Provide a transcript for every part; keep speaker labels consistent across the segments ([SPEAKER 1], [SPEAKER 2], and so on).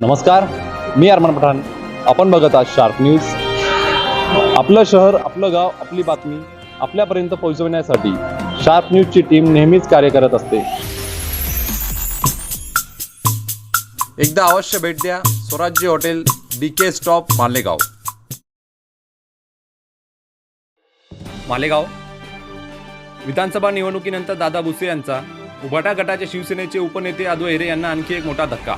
[SPEAKER 1] नमस्कार मी अरमान पठाण. आपण बघत आहात शार्प न्यूज आपलं शहर आपलं गाव आपली बातमी आपल्यापर्यंत पोहोचवण्यासाठी शार्प न्यूजची टीम नेहमीच कार्य करत असते.
[SPEAKER 2] एकदा अवश्य भेट द्या Swarajya hotel B K stop Malegaon. Malegaon. विधानसभा निवडणुकीनंतर दादा भुसे यांचा उभाटा गटाचे शिवसेनेचे उपनेते अदू हेरे यांना आणखी एक मोठा धक्का.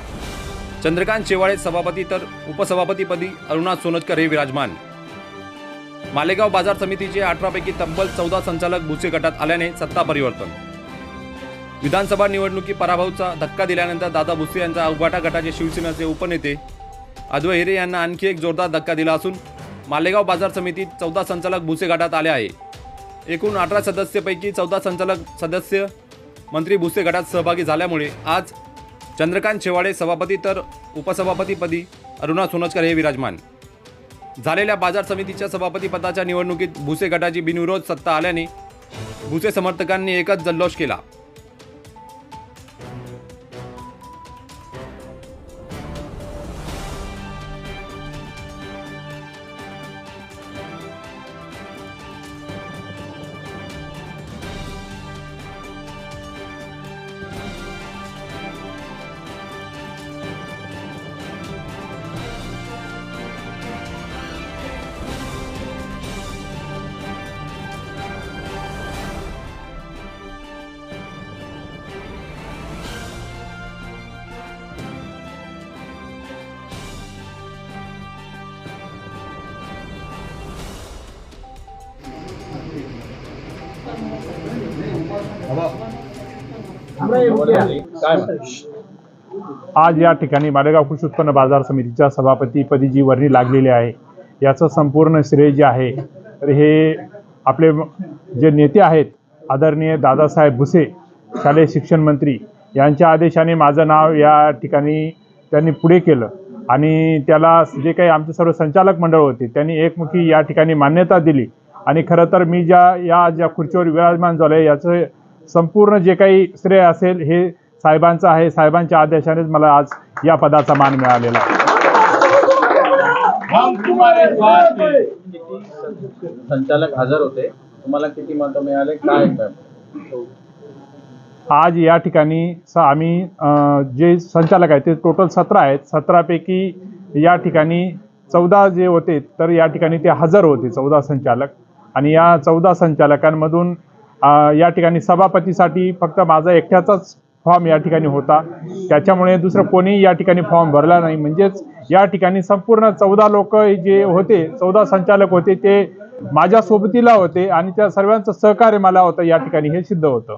[SPEAKER 2] चंद्रकांत शेवाळे सभापती तर उपसभापतीपदी अरुणा सोनटकर हे विराजमान. मालेगाव बाजार समितीचे अठरापैकी तब्बल चौदा संचालक भुसे गटात आल्याने सत्ता परिवर्तन. विधानसभा निवडणुकी पराभवचा धक्का दिल्यानंतर दादा भुसे यांचा उभाटा गटाचे शिवसेनेचे उपनेते अद्वै हिरे यांना आणखी एक जोरदार धक्का दिला असून मालेगाव बाजार समितीत चौदा संचालक भुसे गटात आले आहे. एकूण अठरा सदस्यपैकी चौदा संचालक सदस्य मंत्री भुसे गटात सहभागी झाल्यामुळे आज चंद्रकांत शेवाळे सभापती तर उपसभापतीपदी अरुणा सोनचकर हे विराजमान. झालेल्या बाजार समितीच्या सभापतीपदाच्या निवडणुकीत भुसे गटाची बिनविरोध सत्ता आल्याने भुसे समर्थकांनी एकच जल्लोष केला.
[SPEAKER 3] आज या ठिकाणी मालेगाव कृषी उत्पन्न बाजार समितीच्या सभापतीपदी जी वर्णी लागलेली आहे. याचं संपूर्ण श्रेय जे आहे तर हे आपले जे नेते आहेत आदरणीय दादासाहेब भुसे शालेय शिक्षण मंत्री यांच्या आदेशाने माझं नाव या ठिकाणी त्यांनी पुढे केलं. आणि त्याला जे काही आमचे सर्व संचालक मंडळ होते त्यांनी एकमुखी या ठिकाणी मान्यता दिली. आणि खरं तर मी ज्या या ज्या खुर्चीवर विराजमान झालो आहे याचं संपूर्ण जे काही श्रेय असेल हे साहेबांचं आहे. साहेबांच्या आदेशानेच मला आज या पदाचा मान मिळालेला
[SPEAKER 4] संचालक हजर होते. तुम्हाला किती मतं मिळाले? काय
[SPEAKER 3] आज या ठिकाणी स आम्ही अं, जे संचालक आहेत ते टोटल सतरा आहेत. सतरापैकी या ठिकाणी चौदा जे होते तर या ठिकाणी ते हजर होते चौदा संचालक. आणि या चौदा संचालकांमधून या ठिकाणी सभापतीसाठी फक्त माझा एकट्याचाच फॉर्म या ठिकाणी होता. त्याच्यामुळे दुसरं कोणीही या ठिकाणी फॉर्म भरला नाही. म्हणजेच या ठिकाणी संपूर्ण चौदा लोक जे होते चौदा संचालक होते ते माझ्या सोबतीला होते आणि त्या सर्वांचं सहकार्य मला होतं या ठिकाणी. हे सिद्ध होतं.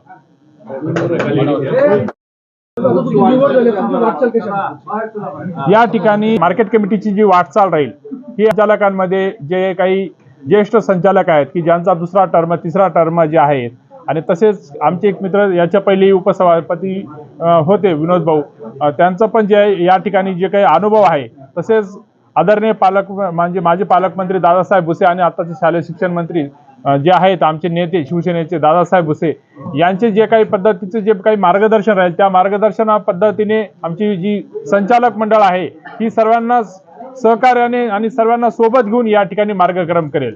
[SPEAKER 3] या ठिकाणी मार्केट कमिटीची जी वाटचाल राहील ही संचालकांमध्ये जे काही ज्येष्ठ संचालक आहेत की ज्यांचा दुसरा टर्म तिसरा टर्म जे आहेत आणि तसेच आमचे एक मित्र याच्या पहिले उपसभापती होते विनोद भाऊ. त्यांचं पण जे आहे या ठिकाणी जे काही अनुभव आहे तसेच आदरणीय पालक म्हणजे माझे पालकमंत्री दादासाहेब भुसे आणि आताचे शालेय शिक्षण मंत्री जे आहेत आमचे नेते शिवसेनेचे दादासाहेब भुसे यांचे जे काही पद्धतीचे जे काही मार्गदर्शन राहील त्या मार्गदर्शना पद्धतीने आमची जी संचालक मंडळ आहे ही सर्वांनाच सहकार्याने आणि सर्वांना सोबत घेऊन या ठिकाणी मार्गक्रम करेल.